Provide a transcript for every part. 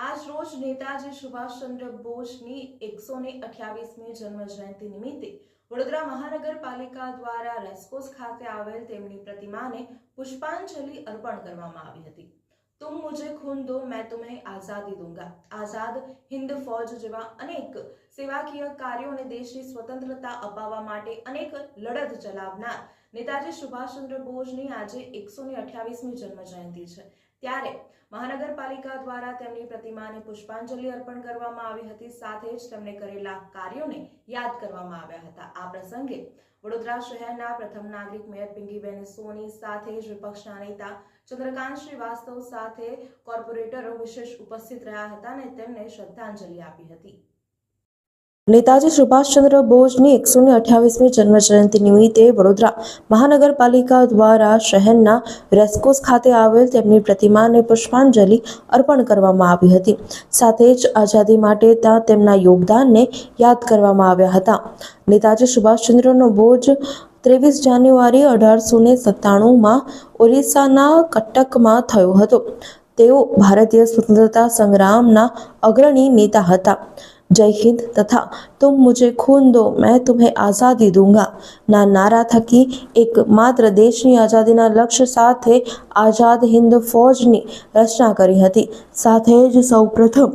આજ રોજ નેતાજી સુભાષચંદ્ર બોઝની એકસો ને અઠ્યાવીસમી જન્મજયંતિ નિમિત્તે વડોદરા મહાનગરપાલિકા દ્વારા રેસકોસ ખાતે આવેલ તેમની પ્રતિમાને પુષ્પાંજલિ અર્પણ કરવામાં આવી હતી. તુમ મુજે ખૂન દો, મેં તુમ્હે આઝાદી દૂંગા. આઝાદ હિન્દ ફૌજ જેવા અનેક સેવાકીય કાર્યો અને દેશની સ્વતંત્રતા અપાવવા માટે અનેક લડત ચલાવનાર નેતાજી સુભાષચંદ્ર બોઝની આજે એકસો ને અઠ્યાવીસમી જન્મજયંતિ છે. ત્યારે મહાનગરપાલિકા દ્વારા તેમની પ્રતિમાને પુષ્પાંજલિ અર્પણ કરવામાં આવી હતી. સાથે જ તેમણે કરેલા કાર્યોને યાદ કરવામાં આવ્યા હતા. આ પ્રસંગે વડોદરા શહેરના પ્રથમ નાગરિક મેયર પિંકીબેન સોની સાથે જ વિપક્ષના નેતા ચંદ્રકાંત શ્રીવાસ્તવ સાથે કોર્પોરેટરો વિશેષ ઉપસ્થિત રહ્યા હતા અને તેમને શ્રદ્ધાંજલિ આપી હતી. નેતાજી સુભાષચંદ્ર બોઝની એકસો ને અઠ્યાવીસમી જન્મજયંતિ નિમિત્તે વડોદરા મહાનગરપાલિકા દ્વારા શહેરના રેસ્કોસ ખાતે આવેલ તેમની પ્રતિમાને પુષ્પાંજલિ અર્પણ કરવામાં આવી હતી. સાથે જ આઝાદી માટે ત્યાં તેમના યોગદાનને યાદ કરવામાં આવ્યા હતા. નેતાજી સુભાષચંદ્રનો બોઝ ત્રેવીસ જાન્યુઆરી અઢારસો ને સત્તાણુંમાં ઓરિસ્સાના કટકમાં થયો હતો. તેઓ ભારતીય સ્વતંત્રતા સંગ્રામના અગ્રણી નેતા હતા. જય હિન્દ તથા તુમ મુજે ખૂન દો મેં તુમ્હે આઝાદી દૂંગા ના નારા થકી એક માત્ર દેશની આઝાદીના લક્ષ્ય સાથે આઝાદ હિન્દ ફોજની રચના કરી હતી સાથે જ સૌપ્રથમ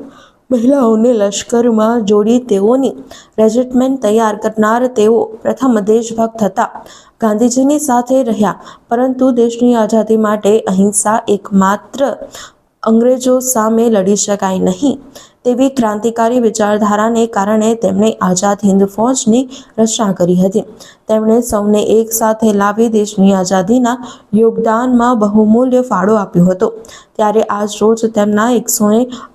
મહિલાઓને લશ્કરમાં જોડી તેઓની રેજિમેન્ટ તૈયાર કરનાર તેઓ પ્રથમ દેશભક્ત હતા ગાંધીજીની સાથે રહ્યા પરંતુ દેશની આઝાદી માટે અહિંસા એકમાત્ર અંગ્રેજો સામે લડી શકાય નહીં તેવી ક્રાંતિકારી વિચારધારાને કારણે તેમણે આઝાદ હિન્દ ફૌજની રચના કરી હતી. તેમણે સૌને એક સાથે લાવી દેશની આઝાદીના યોગદાનમાં બહુમૂલ્ય ફાળો આપ્યો હતો. ત્યારે આજ રોજ તેમના એકસો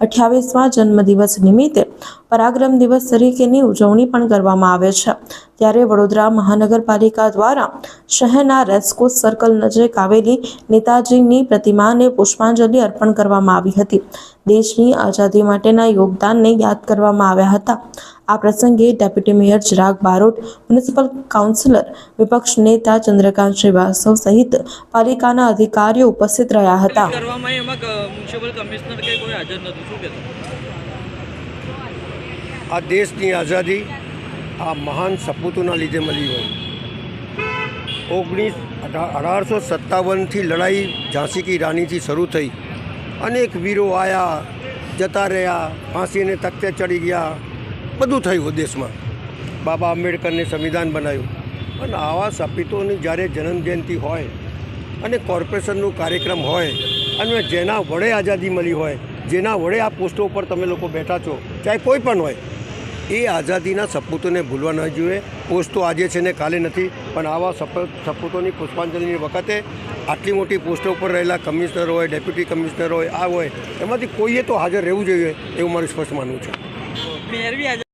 અઠ્યાવીસમાં જન્મદિવસ નિમિત્તે પરાક્રમ દિવસ તરીકેની ઉજવણી પણ કરવામાં આવે છે. ત્યારે વડોદરા મહાનગરપાલિકા દ્વારા શહેરના રેસ્કોસ સર્કલ નજીક આવેલી નેતાજીની પ્રતિમાને પુષ્પાંજલિ અર્પણ કરવામાં આવી હતી. દેશની આઝાદી માટેના યોગદાનને યાદ કરવામાં આવ્યા હતા. આ પ્રસંગે deputy mayor Chirag Barot municipal councillor વિપક્ષ નેતા ચંદ્રકાંત શ્રીવાસ્તવ સહિત પાલિકાના અધિકારીઓ ઉપસ્થિત રહ્યા હતા. આ દેશની આઝાદી આ મહાન સપૂતોના લીધે મળી હોય. ઓગણીસ અઢારસો સત્તાવનથી લડાઈ ઝાંસી કી રાનીથી શરૂ થઈ. અનેક વીરો આયા. જતા રહ્યા, ફાંસીને તખતે ચડી ગયા. બધું થયું દેશમાં. બાબા આંબેડકરને સંવિધાન બનાવ્યું. અને આવા સપિતોની જ્યારે જન્મજયંતિ હોય અને કોર્પોરેશનનો કાર્યક્રમ હોય અને જેના વડે આઝાદી મળી હોય, જેના વડે આ પોસ્ટો ઉપર તમે લોકો બેઠા છો, ચાહે કોઈ પણ હોય એ આઝાદીના સપૂતોને ભૂલવા ન જોઈએ. પોસ્ટ તો આજે છે ને કાલે નથી, પણ આવા સપ સપૂતોની પુષ્પાંજલિની વખતે આટલી મોટી પોસ્ટો ઉપર રહેલા કમિશનર હોય, ડેપ્યુટી કમિશનર હોય, આ હોય, એમાંથી કોઈએ તો હાજર રહેવું જોઈએ એવું મારું સ્પષ્ટ માનવું છે.